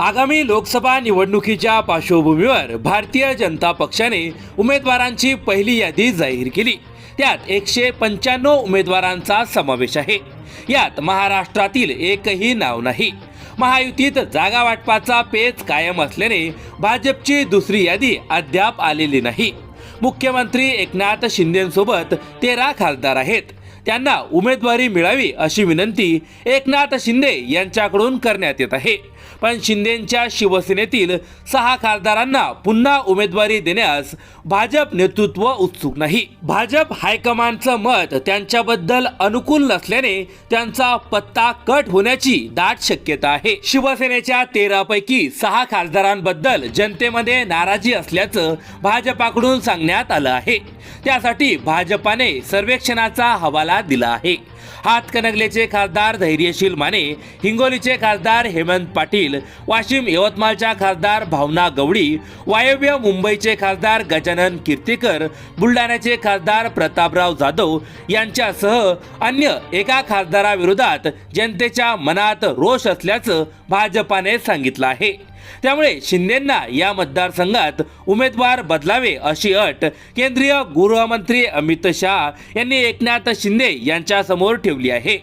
आगामी लोकसभा निवडणुकीच्या पार्श्वभूमीवर भारतीय जनता पक्षाने उमेदवारांची पहिली यादी जाहीर केली. त्यात एकशे पंच्याण्णव उमेदवारांचा समावेश आहे. यात महाराष्ट्रातील एकही नाव नाही. महायुतीत जागा वाटपाचा पेच कायम असल्याने भाजपची दुसरी यादी अद्याप आलेली नाही. मुख्यमंत्री एकनाथ शिंदेसोबत तेरा खासदार आहेत. त्यांना उमेदवारी मिळावी अशी विनंती एकनाथ शिंदे यांच्याकडून करण्यात येत आहे. पण शिंदेंच्या शिवसेनेतील सहा खासदारांना पुन्हा उमेदवारी देण्यास भाजप नेतृत्व उत्सुक नाही. भाजप हायकमांडचं मत त्यांच्याबद्दल अनुकूल नसल्याने त्यांचा पत्ता कट होण्याची दाट शक्यता आहे. शिवसेनेच्या तेरापैकी सहा खासदारांबद्दल जनतेमध्ये नाराजी असल्याचं भाजपाकडून सांगण्यात आलं आहे. त्यासाठी भाजपाने सर्वेक्षणाचा हवाला करायला दिला आहे. हातकणंगलेचे खासदार धैर्यशील माने हिंगोलीचे खासदार हेमंत पाटील वाशिम यवतमाळच्या खासदार भावना गवडी वायव्य मुंबईचे खासदार गजानन कीर्तीकर बुलढाण्याचे खासदार प्रतापराव जाधव यांच्यासह अन्य एका खासदाराविरोधात जनतेच्या मनात रोष असल्याचं भाजपाने सांगितलं आहे. त्यामुळे शिंदेंना या मतदारसंघात उमेदवार बदलावे अशी अट केंद्रीय गृहमंत्री अमित शहा यांनी एकनाथ शिंदे शिंदे यांच्यासमोर ठेवली आहे.